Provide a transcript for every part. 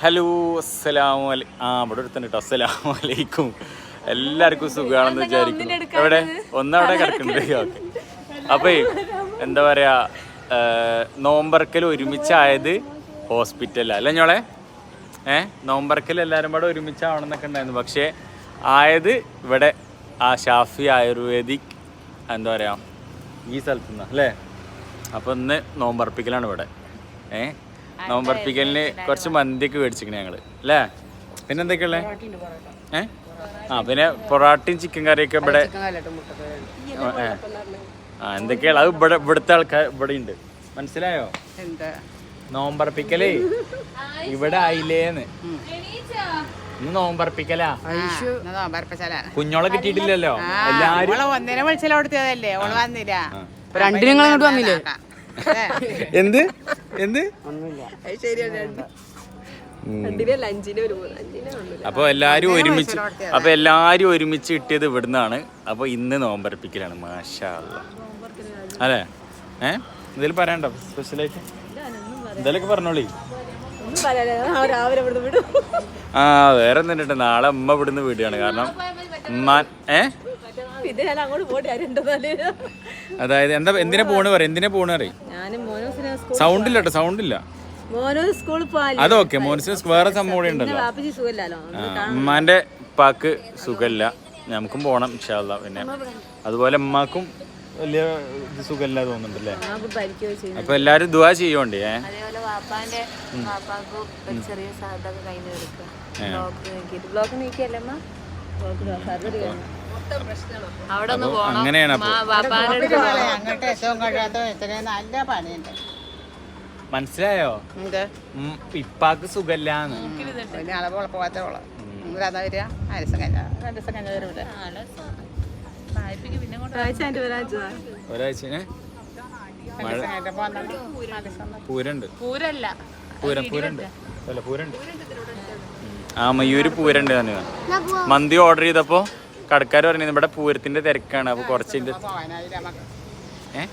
Hello അസ്സലാമു അലൈ ആ ഇവിടെ ഒരുത്തണ്ട് കേട്ടോ അസ്സലാമു അലൈക്കും. എല്ലാവർക്കും സുഖമാണെന്ന് വിചാരിക്കുന്നു. എവിടെ? ഒന്നവിടെ കിടക്കുന്നുണ്ട്. ഓക്കെ. അപ്പേ എന്താ പറയാ നോമ്പറക്കൽ ഒരുമിച്ചായത് ഹോസ്പിറ്റലിലാണ് അല്ലേ ഞോളെ ഏ നോമ്പറക്കൽ എല്ലാവരും കൂടെ ഒരുമിച്ചാവണമെന്നൊക്കെ ഉണ്ടായിരുന്നു. പക്ഷേ ആയത് ഇവിടെ ആ ഷാഫി ആയുർവേദിക് എന്താ പറയാ ഈ സ്ഥലത്തു നിന്നാ അല്ലേ? അപ്പം ഇന്ന് നോമ്പറപ്പിക്കലാണ് ഇവിടെ. ഏ പിക്കലിന് കുറച്ച് മന്തിയൊക്കെ മേടിച്ചിരിക്കണേ ഞങ്ങൾ. അല്ലേ? പിന്നെ എന്തൊക്കെയുള്ളേ? ഏ? ആ പിന്നെ പൊറാട്ടയും ചിക്കൻ കറിയൊക്കെ ഇവിടെ. ആ എന്തൊക്കെയാണ് അത് ഇവിടെ ഇവിടുത്തെ ആൾക്കാർ ഇവിടെ ഉണ്ട്. മനസ്സിലായോ? എന്താ? നോമ്പറപ്പിക്കലേ ഇവിടെ ആയില്ലേന്ന് ഇന്ന് നോമ്പറപ്പിക്കലാ കുഞ്ഞോളെ കിട്ടിയിട്ടില്ലല്ലോ. എല്ലാരും ഒന്നിനെ ഓൾ വന്നില്ല. രണ്ടിനും നിങ്ങൾ ഇങ്ങോട്ട് വന്നില്ലേ? എന്ത്? എന്ത്? അപ്പൊ എല്ലാരും ഒരുമിച്ച് അപ്പൊ എല്ലാരും ഒരുമിച്ച് കിട്ടിയത് ഇവിടുന്നാണ്. അപ്പൊ ഇന്ന് നോമ്പറപ്പിക്കലാണ് മാഷാ അല്ലാ. അല്ലേ ഏ? ഇതിൽ പറയണ്ടോ? സ്പെഷ്യലായിട്ട്? എന്തെങ്കിലുമൊക്കെ പറഞ്ഞോളി. ആ വേറെ എന്തിട്ട് നാളെ അമ്മ ഇവിടുന്ന് വീടുകയാണ്. കാരണം ഏ? അതായത് എന്താ എന്തിനാ പോണ് പറയും? എന്തിനാ പോണ് പറയും? ഞാനും മോനോസിനെ സൗണ്ട് ഇല്ല കേട്ടോ സൗണ്ട് ഇല്ല മോനോസ് സ്കൂളിൽ പോകാൻ അതൊക്കെ മോൻസിന് വേറെ സംഭവം കൂടി ഉണ്ടല്ലോ ഉമ്മാന്റെ ഉപ്പാക്ക് സുഖമില്ല. നമുക്കും പോണം ഇൻഷാല്ല പിന്നെ. അതുപോലെ ഉമ്മാക്കും വലിയ ഇത് സുഖമില്ല തോന്നുന്നുണ്ടല്ലേ? അപ്പൊ എല്ലാരും ദുവാ ചെയ്യോണ്ടേ ചെറിയ ബ്ലോക്ക് നീക്കിയല്ലേ അമ്മ ബ്ലോക്ക് അവിടെ ഒന്ന് അങ്ങോട്ട് ഏറ്റവും കഴിയാത്ത ഇത്രയും നല്ല പണിയുണ്ട്. മനസ്സിലായോ? ഇപ്പാക്ക് സുഖല്ലാന്ന് ആളെ വരിക. ദിവസം രണ്ട് ദിവസം വരൂല. ഒരാഴ്ച. പൂരണ്ട്. പൂരല്ല. പൂരം പൂരണ്ട്. അല്ല പൂരണ്ട്. ആ മയൂര് പൂരണ്ട് തന്നെ മന്തി ഓർഡർ ചെയ്തപ്പോ? കടക്കാർ പറഞ്ഞത് ഇവിടെ പൂരത്തിന്റെ തിരക്കാണ് അപ്പൊ കുറച്ച് ഇത് പോവാനായില്ല നമുക്ക് ഏ?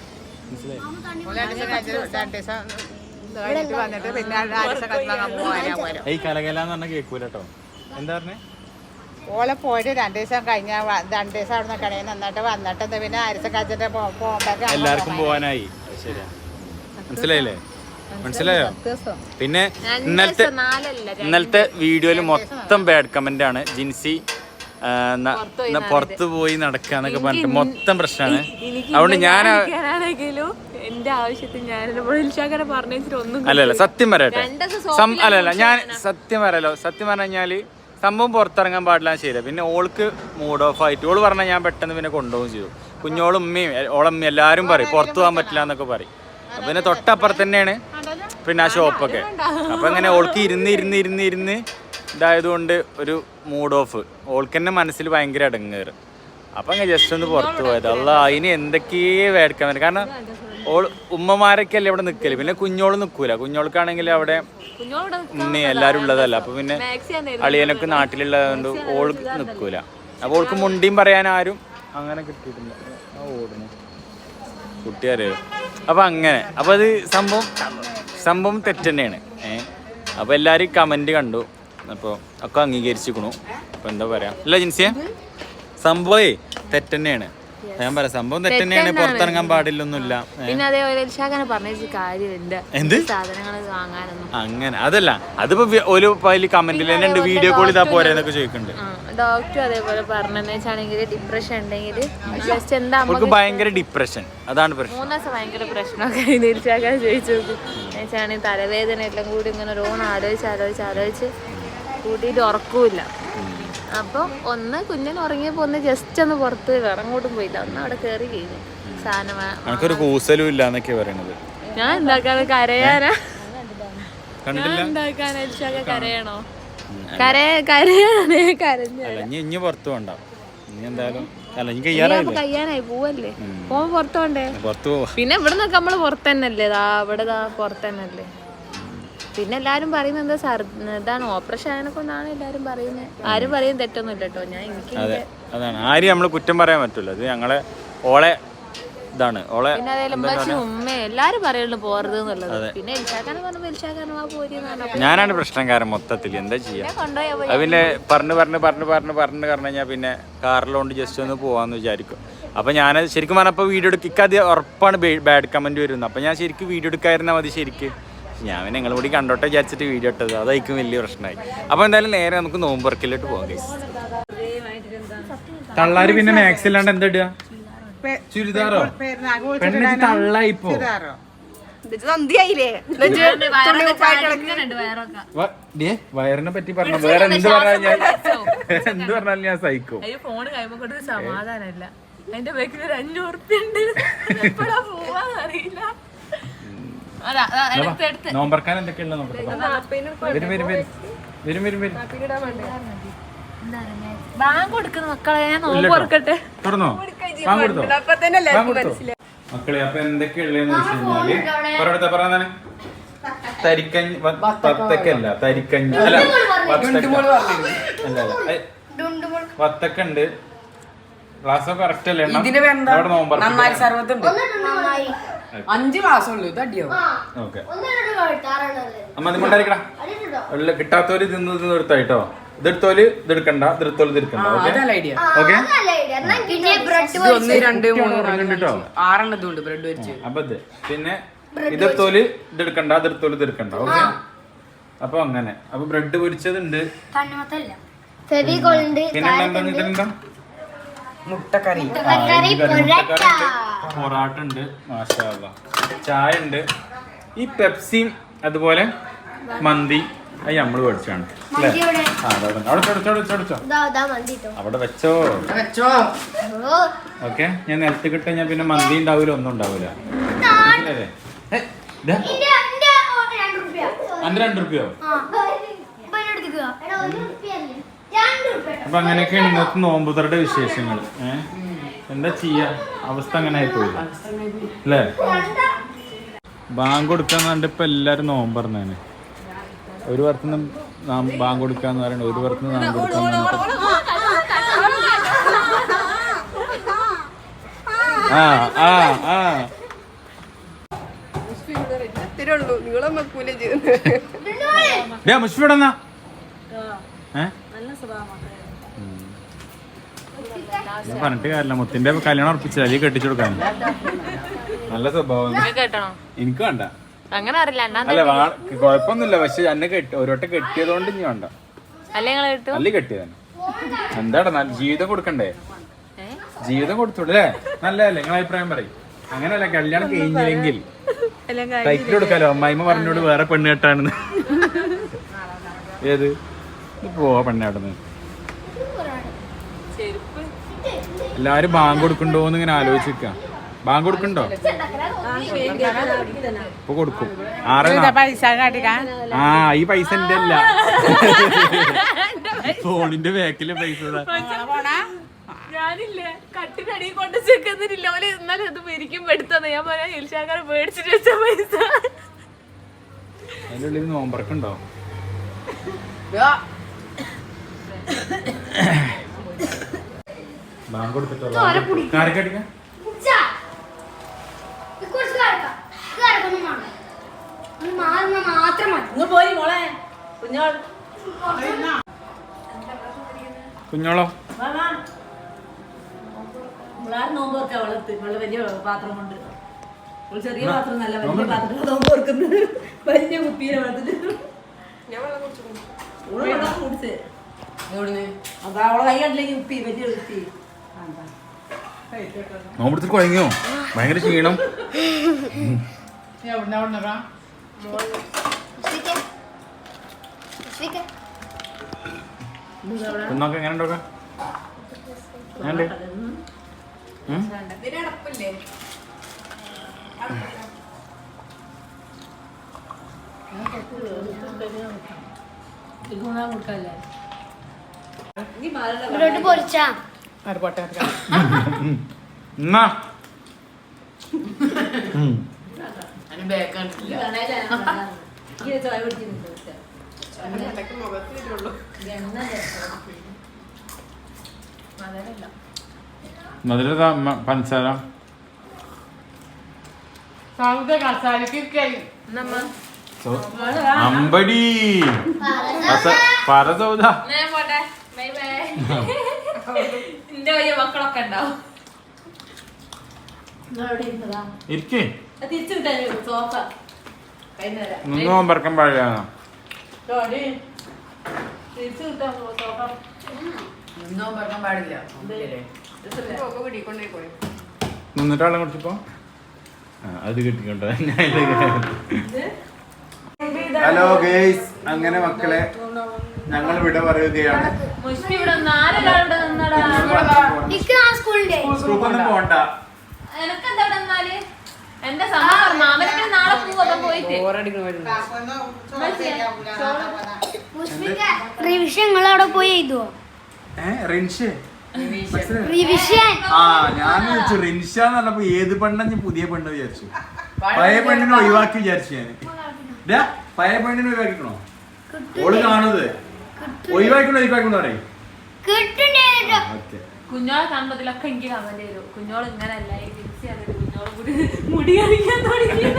മനസ്സിലായി. ഓൾ രണ്ട് ദിവസം കഴിഞ്ഞ് ദിവസം വന്നിട്ട് പിന്നെ ആ ദിവസം കഴിഞ്ഞ് പോകാനാ പോരും ഈ കലകലാന്ന് പറഞ്ഞ കേക്കൂല കേട്ടോ എന്താ പറഞ്ഞേ? ഓളെ പോയിട്ട് രണ്ട് ദിവസം കഴിഞ്ഞ രണ്ടു ദിവസം അവിടെ നിൽക്കണേ നന്നായിട്ട് വന്നിട്ട് എന്താ പിന്നെ അരിച്ച പോകുമ്പോഴേക്കും എല്ലാവർക്കും പോവാനായി. ശരിയാ. മനസ്സിലായില്ലേ? മനസ്സിലായോ? പിന്നെ ഇന്നലത്തെ നാലല്ല ഇന്നലത്തെ വീഡിയോയിൽ മൊത്തം ബാഡ് കമന്റ് ആണ് ജിൻസി പുറത്ത് പോയി നടക്കാന്നൊക്കെ പറഞ്ഞിട്ട് മൊത്തം പ്രശ്നമാണ് അതുകൊണ്ട് ഞാൻ അല്ല എന്റെ ആവശ്യത്തിന് ഞാൻ പറഞ്ഞു ഒന്നും അല്ലല്ല സത്യം പറയട്ടെ. അല്ലല്ല ഞാൻ സത്യം പറയാലോ. സത്യം പറഞ്ഞു കഴിഞ്ഞാൽ സംഭവം പുറത്തിറങ്ങാൻ പാടില്ല ശരി പിന്നെ ഓൾക്ക് മൂഡ് ഓഫ് ആയിട്ട് ഓൾ പറഞ്ഞാൽ ഞാൻ പെട്ടെന്ന് പിന്നെ കൊണ്ടുപോകും ചെയ്തു. കുഞ്ഞോളും ഉമ്മയും ഓളമ്മ ഓളമ്മയും എല്ലാവരും പറയും പുറത്തു പോകാൻ പറ്റില്ല എന്നൊക്കെ പറയും. അപ്പൊ പിന്നെ തൊട്ടപ്പുറത്ത് തന്നെയാണ്. പിന്നെ ആ ഷോപ്പൊക്കെ അപ്പൊ ഇങ്ങനെ ഓൾക്ക് ഇരുന്ന് ഇരുന്ന് ഇരുന്ന് ഇരുന്ന് ഇതായതുകൊണ്ട് ഒരു മൂഡ് ഓഫ് ഓൾക്ക് തന്നെ മനസ്സിൽ ഭയങ്കര അടങ്ങേറ്. അപ്പൊ അങ്ങനെ ജസ്റ്റ് ഒന്ന് പുറത്തു പോയത്. അല്ല അതിന് എന്തൊക്കെയേ വേടിക്കാൻ പറ്റും കാരണം ഓൾ ഉമ്മമാരൊക്കെ അല്ലേ ഇവിടെ നിൽക്കൽ പിന്നെ കുഞ്ഞോൾ നിൽക്കൂല കുഞ്ഞോൾക്കാണെങ്കിൽ അവിടെ ഉമ്മ എല്ലാരും ഉള്ളതല്ല. അപ്പൊ പിന്നെ അളിയനൊക്കെ നാട്ടിലുള്ളതുകൊണ്ട് ഓൾക്ക് നിൽക്കൂല അപ്പൊ ഓൾക്ക് മുണ്ടിയും പറയാൻ ആരും അങ്ങനെ കിട്ടിയിട്ടില്ല. ഓടുന്നു കുട്ടി അറിയോ അപ്പൊ അങ്ങനെ. അപ്പൊ അത് സംഭവം സംഭവം തെറ്റ് തന്നെയാണ് ഏഹ് അപ്പൊ എല്ലാരും കമന്റ് കണ്ടു. അപ്പൊ ഒക്കെ അംഗീകരിച്ചിരിക്കണു. അപ്പോൾ എന്താ പറയാ? അല്ല ജിൻസിയെ? സംഭവേ തെറ്റന്നെയാണ്. ഞാൻ പറയാം സംഭവം തെറ്റന്നെയാണ്. പുറത്തിറങ്ങാൻ പാടില്ലൊന്നുമില്ല. പിന്നെ അതേപോലെ ഇൽഷാഖനെ പറഞ്ഞ കാര്യമില്ല എന്ത്? സാധനങ്ങൾ വാങ്ങാനൊന്നും. അങ്ങനെ അതല്ല. അതിപ്പോ ഒരു പതിൽ കമന്റിൽ തന്നെ ഉണ്ട് വീഡിയോ കോൾ ഇതാ പോരെന്നൊക്കെ ചോദിക്കുന്നുണ്ട് ഡോക്ടർ അതേപോലെ പറഞ്ഞെന്ന് വെച്ചാണെങ്കിൽ ഡിപ്രഷൻ ഉണ്ടെങ്കിൽ ജസ്റ്റ് എന്താ ഭയങ്കര ഡിപ്രഷൻ അതാണ് പ്രശ്നം. മൂന്ന് ദിവസം ഭയങ്കര പ്രശ്നമൊക്കെ ചോദിച്ചു നോക്കും. വെച്ചാണെങ്കിൽ തലവേദന എല്ലാം കൂടി ഇങ്ങനെ ഓരോന്ന് ആലോചിച്ച് ആലോചിച്ച് ആലോചിച്ച് കൂട്ടിയിട്ട് ഉറക്കൂല അപ്പൊ ഒന്ന് കുഞ്ഞിന് ഉറങ്ങിയപ്പോ ഒന്ന് ജസ്റ്റ് ഒന്ന് പുറത്ത് ഇറങ്ങോട്ടും പോയില്ല. ഒന്ന് അവിടെ കയറി കഴിഞ്ഞു. സാധനം വാ- എനിക്കൊരു കൂസലും ഇല്ല എന്നൊക്കെ പറയണത്. ഞാൻ എന്താക്കാതെ കരയാനാ? ഇൽഷാഖ കരയണോ? കരയ കരയാണേ കരഞ്ഞു അല്ല ഇനി ഇനി പുറത്തു കയ്യാനായി. പോവല്ലേ? പോവാൻ പുറത്തോണ്ടേ പുറത്തു പിന്നെ ഇവിടെ നിന്നൊക്കെ നമ്മൾ പുറത്തന്നല്ലേ ദാ ഇവിടെ ദാ പുറത്ത് തന്നെയല്ലേ? പിന്നെ എല്ലാരും പറയുന്നത് എന്താ സർ ഇതാണ് ഓപ്പറേഷൻ ആയതിനെ കൊണ്ടാണ് എല്ലാരും പറയുന്നത്. ആരും പറയും തെറ്റൊന്നും ഇല്ല കേട്ടോ. ഞാൻ എനിക്ക് അതെ അതാണ്. ആരും നമ്മൾ കുറ്റം പറയാൻ പറ്റില്ല ഇത് ഞങ്ങളെ ഓളെ ഇതാണ്. ഓളെ പിന്നെ ഉമ്മച്ചും എല്ലാരും പറയുള്ളു പോരുത് എന്നുള്ളത്. പിന്നെ എൽഷാക്കാനെ പറഞ്ഞു എൽഷാക്കാനും ആ പോരി എന്ന് പറഞ്ഞപ്പോ ഞാനാണ് പ്രശ്നക്കാരൻ മൊത്തത്തിൽ എന്താ ചെയ്യാ? അത് പിന്നെ പറഞ്ഞു പറഞ്ഞു പറഞ്ഞു പറഞ്ഞു പറഞ്ഞു പറഞ്ഞു കഴിഞ്ഞാൽ പിന്നെ കാറിലോണ്ട് ജസ്റ്റ് ഒന്ന് പോവാന്ന് വിചാരിക്കും. അപ്പൊ ഞാൻ ശരിക്കും പറഞ്ഞപ്പോൾ വീഡിയോ എടുക്കുക അത് ഉറപ്പാണ് ബാഡ് കമന്റ് വരുന്നത്. അപ്പൊ ഞാൻ ശരിക്കും വീഡിയോ എടുക്കാതിരുന്നാൽ മതി ശരിക്ക്. ഞാൻ പിന്നെ നിങ്ങളും കൂടി കണ്ടോട്ടെ വിചാരിച്ചിട്ട് വീഡിയോ ഇട്ടത്. അതായിരിക്കും വലിയ പ്രശ്നമായി. അപ്പോൾ എന്തായാലും നേരെ നമുക്ക് നോമ്പുറക്കിലോട്ട് പോകാം തള്ളാർ തള്ളാര് പിന്നെ മാക്സ് ഇല്ലാണ്ട് എന്താ ഇടുക? ചുരിദാറോ? പെണ്ണിന് തള്ളായിപ്പോ? വയറിനെ പറ്റി പറഞ്ഞു. വേറെ എന്ത് പറഞ്ഞാൽ എന്ത് പറഞ്ഞാലും ഞാൻ സഹിക്കും. ഫോൺ കൈമ കൊടുത്ത് സമാധാനമില്ല. അതിന്റെ ബാക്കിൽ ഒരു അഞ്ഞൂറ് ഉറുപ്പ്യ നോമ്പറക്കാൻ എന്തൊക്കെയുള്ള വരും വരും വരും. വരും വരും വരും. ബാങ്ക് കൊടുക്കുന്ന മക്കളെ ഞാൻ നോമ്പ് ഓർക്കട്ടെ തുറന്നോ? കൊടുത്തോ? കൊടുത്തോ? മക്കളെ അപ്പൊ എന്തൊക്കെയുള്ളതെന്ന് വെച്ച് കഴിഞ്ഞാൽ തരിക്കഞ്ഞി വത്തക്കല്ല തരിക്കഞ്ഞ്. അല്ല വത്തക്ക. അല്ല അല്ല ഏ, വത്തക്ക ഉണ്ട് ക്ലാസ് കറക്റ്റ് അല്ലേ അവിടെ സർവത്തുണ്ട്. അഞ്ച് ക്ലാസ് ഉള്ളു ഇത് അടിയാവും. ഓക്കെ. അമ്മ കിട്ടാത്തോര് തിന്ന് തിന്ന് എടുത്തായിട്ടോ ഇതെടുത്തോൽ ഇതെടുക്കണ്ട ഇതെടുത്തോൽ ഇതെടുക്കണ്ട ഓക്കെ? ഒന്ന് രണ്ട് മൂന്ന് ആറെണ്ണം ഇതുണ്ട് ബ്രെഡ് അപ്പൊ ഇത്. പിന്നെ ഇതെടുത്തോൽ ഇതെടുക്കണ്ട ഇതെടുത്തോൽ ഇതെടുക്കണ്ട ഓക്കെ? അപ്പൊ അങ്ങനെ. അപ്പൊ ബ്രെഡ് പൊരിച്ചതുണ്ട്. പിന്നെ മുട്ടക്കറി. കറി പൊറോട്ട. പൊറാട്ട ഉണ്ട് മാഷാ അല്ലാ. ചായ ഉണ്ട് ഈ പെപ്സിയും അതുപോലെ മന്തി അത് നമ്മൾ മേടിച്ചാണ്. അവിടെ വെച്ചോ വെച്ചോ ഓക്കെ ഞാൻ നിലത്ത് ഞാൻ പിന്നെ മന്തി ഉണ്ടാവില്ല ഒന്നും ഉണ്ടാവില്ല അന്റെ രണ്ട് റുപ്യോ ആ ഇപ്പൊ എന്നെ എടുത്തിക്കുക എടാ ഒരു റുപ്യല്ലേ രണ്ട് റുപ്യ അപ്പൊ അങ്ങനെയൊക്കെയാണ് ഇന്നത്തെ നോമ്പുതറുടെ വിശേഷങ്ങൾ. ഏഹ് എന്താ ചെയ്യാ? അവസ്ഥ അങ്ങനെ ആയിപ്പോയി അല്ലേ? ബാങ്ക് കൊടുക്കാന്ന് കണ്ട് ഇപ്പൊ എല്ലാരും നോമ്പ് പറഞ്ഞാണ് ഒരു വർത്തുനിന്ന് നാം ബാങ്ക് കൊടുക്കാന്ന് പറയണ ഒരു വർത്തുനിന്ന് നാം കൊടുക്കാന്ന് പറഞ്ഞിട്ട് ആ ആ ആ. ഡേ മുഷ്ഫിയുടെ എന്നാ ഏ? ഉം. ഞാൻ പറഞ്ഞിട്ട് കാര്യമില്ല. മുത്തിന്റെ കല്യാണം ഉറപ്പിച്ചില്ല. അല്ലെങ്കിൽ കെട്ടിച്ചു കൊടുക്കാൻ? നല്ല സ്വഭാവം എനിക്ക് വേണ്ട. അങ്ങനെ അറിയില്ല. അണ്ണാ അല്ല കുഴപ്പമൊന്നുമില്ല. പക്ഷെ എന്നെ കെട്ടി ഒരുവട്ടം കെട്ടിയതുകൊണ്ട് ഇനി വേണ്ട. അല്ലെ നിങ്ങൾ കിട്ടും? അല്ലേ കെട്ടിയതന്നെ എന്താടാ നല്ല ജീവിതം കൊടുക്കണ്ടേ? ജീവിതം കൊടുത്തുള്ളേ നല്ലതല്ലേ? നിങ്ങളെ അഭിപ്രായം പറയും. അങ്ങനെയല്ല കല്യാണം കഴിഞ്ഞില്ലെങ്കിൽ. ടൈറ്റിൽ കൊടുക്കാലോ? അമ്മായിമ്മ പറഞ്ഞോട് വേറെ പെണ്ണ് കെട്ടാണെന്ന് ഏത്? പോവാ പെണ്ണാടുന്ന് എല്ലാരും ബാങ്ക് കൊടുക്കണ്ടോന്ന് ഇങ്ങനെ ആലോചിക്ക ബാങ്ക് കൊടുക്കണ്ടോ? ഇപ്പൊ കൊടുക്കും. ആറ് ആ ഈ പൈസ എന്റെ അല്ല ഫോണിന്റെ ബാക്കിലെ പൈസ. ഞാനില്ലേ. കട്ടിനടി കൊണ്ട് ചെക്കുന്നില്ല ഓൽ ഇന്നലെ അത് മേടിക്കും എടുത്തത് ഞാൻ പറയാ ഇൽഷാക്കാരെ മേടിച്ചിട്ട് വെച്ച പൈസ. അതിന്റെ ഉള്ളിൽ നോമ്പറക്കുണ്ടോ? ബാങ്ക് കൊടുത്തിട്ടോ കാരക്കടിക്കാം ഉച്ചാ. ഇത് കുറച്ച് കാരക്കാം. ഇത് കാരക്കൊന്നും വേണ്ട. ഒന്ന് മാറുന്ന മാത്രം മതി. കുഞ്ഞോളോ? ചെറിയ പാത്രം നല്ല വലിയ പാത്രം. നോമ്പ് കൊടുക്കുന്നത് വലിയ കുപ്പിയിലെ വളർത്തിട്ട്. ഞാൻ വെള്ളം കുടിച്ച്. അപ്പൊ നോമ്പെടുത്തിൽ കുഴങ്ങിയോ? ഭയങ്കര ക്ഷീണം. കുന്നൊക്കെ എങ്ങനെ ഉണ്ടോ ഗുണം കൊടുക്കല്ലേ? പൊരിച്ചാ മധുരത പഞ്ചസാര. അമ്പടി. പറ. സൗദ. പോട്ടെ. ബൈ ബൈ എന്റെ വലിയ മക്കളൊക്കെ ഉണ്ടാവും. ഇരിക്കേ. തിരിച്ചു വിട്ടാലേ സോഫ പാടില്ല. ഡോഡി തിരിച്ചു കിട്ടാൻ സോഫ. ഒന്നും പറയാൻ പാടില്ല. നിന്നിട്ടാളെ കുറിച്ചിപ്പോ അത് കിട്ടിക്കോട്ടെ. ഹലോ ഗേസ് അങ്ങനെ മക്കളെ ഞങ്ങൾ വിട പറയുകയാണ്. മുഷ്ടി ഇവിടെ നിന്ന് ആരൊരാളുടെ നിന്നടാ? എനിക്ക് ആ സ്കൂളിന്റെ. സ്കൂപ്പൊന്നും പോണ്ട. എനക്കെന്താ ഇവിടെ നിന്നാൽ എന്റെ സമ്മതം മാമനൊക്കെ നാളെ പോവാ പോയിട്ട്. റിവിഷൻ നിങ്ങൾ അവിടെ പോയി എഴുതുവോ? ഏ റിൻഷേ? റിവിഷൻ. ആ ഞാൻ വിളിച്ചു റിൻഷ എന്ന് പറഞ്ഞപ്പോ ഏത് പെണ്ണ ഞാൻ പുതിയ പെണ്ണ് വിചാരിച്ചു. പഴയ പെണ്ണിനെ ഒഴിവാക്കി വിചാരിച്ചു ഞാൻ പഴയ പെണ്ണിനെ ഒഴിവാക്കിക്കണോ? ഓൾ കാണുന്നത്. ഒഴിവാക്കണോ ഒഴിവാക്കണോ പറയും. കിട്ടുന്നേ ഓക്കെ. കുഞ്ഞോളെ കാണുമ്പതിലൊക്കെ എനിക്ക് കമന്റ് ചെയ്തു. കുഞ്ഞോൾ ഇങ്ങനല്ല ജിൻസി അതൊരു കുഞ്ഞോളെ കൂടി മുടി കളിക്കാൻ തുടങ്ങി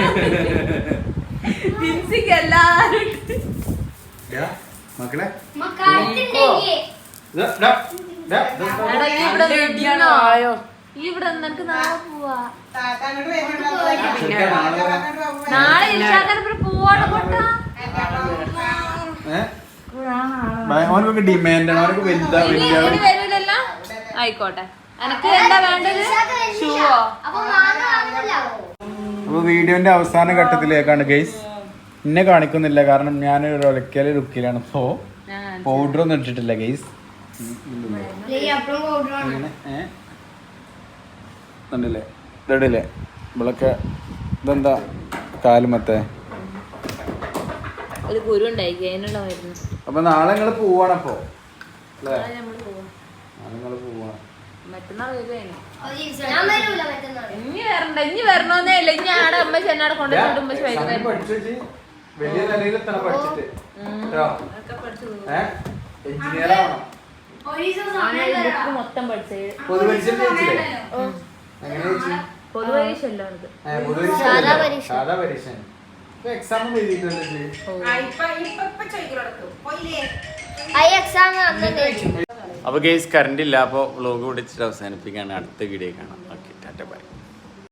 ജിൻസിക്ക് എല്ലാരും മക്കളെ. ഇവിടെ എനിക്ക് നാളെ പോവാ. നാളെ ഇല്ലാതെ ഏ? അവനൊക്കെ ഡിമാൻഡ് ആണ്. അവനൊക്കെ വലുതാ വലിയ വരൂലല്ലോ? ആയിക്കോട്ടെ. എനക്ക് എന്താ വേണ്ടത്? ഷൂവോ? അപ്പൊ വീഡിയോന്റെ അവസാന ഘട്ടത്തിലേക്കാണ് ഗൈസ് എന്നെ കാണിക്കുന്നില്ല. കാരണം ഞാൻ ഒരു ഒലക്കൽ ലുക്കിലാണ് ഇപ്പോ പൗഡർ ഒന്നും ഇട്ടിട്ടില്ല ഗൈസ് കണ്ടില്ലേ? റെഡില്ലേ ഇവളൊക്കെ ഇതെന്താ? കാലുമത്തെ ഒരു കുരു ഉണ്ടായി അതിനുള്ള മരുന്ന്. അപ്പൊ നാളെ നിങ്ങൾ പോവാണപ്പോ അല്ലേ? നമ്മൾ പോവാ. നാളെ നിങ്ങൾ പോവാ. മറ്റന്നാൾ വരുവാണ്. ഞാൻ വരൂല മറ്റന്നാൾ. ഇനി വരണ്ട ഇനി വരണോന്നേ ഇല്ല. ഇനി ആടെ അമ്മ ചെന്നാടെ ഉമ്മ വൈകുന്നേരം വലിയ പഠിച്ചിട്ട്. എഞ്ചിനീയർ ആവണം. മൊത്തം പഠിച്ചത് പൊതുപരീക്ഷ സാധാ പരീക്ഷ. എക്സാം കേസ് കറണ്ട് ഇല്ല. അപ്പോൾ വ്ലോഗ് പിടിച്ചിട്ട് അവസാനിപ്പിക്കുകയാണ് അടുത്ത വീഡിയോ കാണാം. Okay Tata by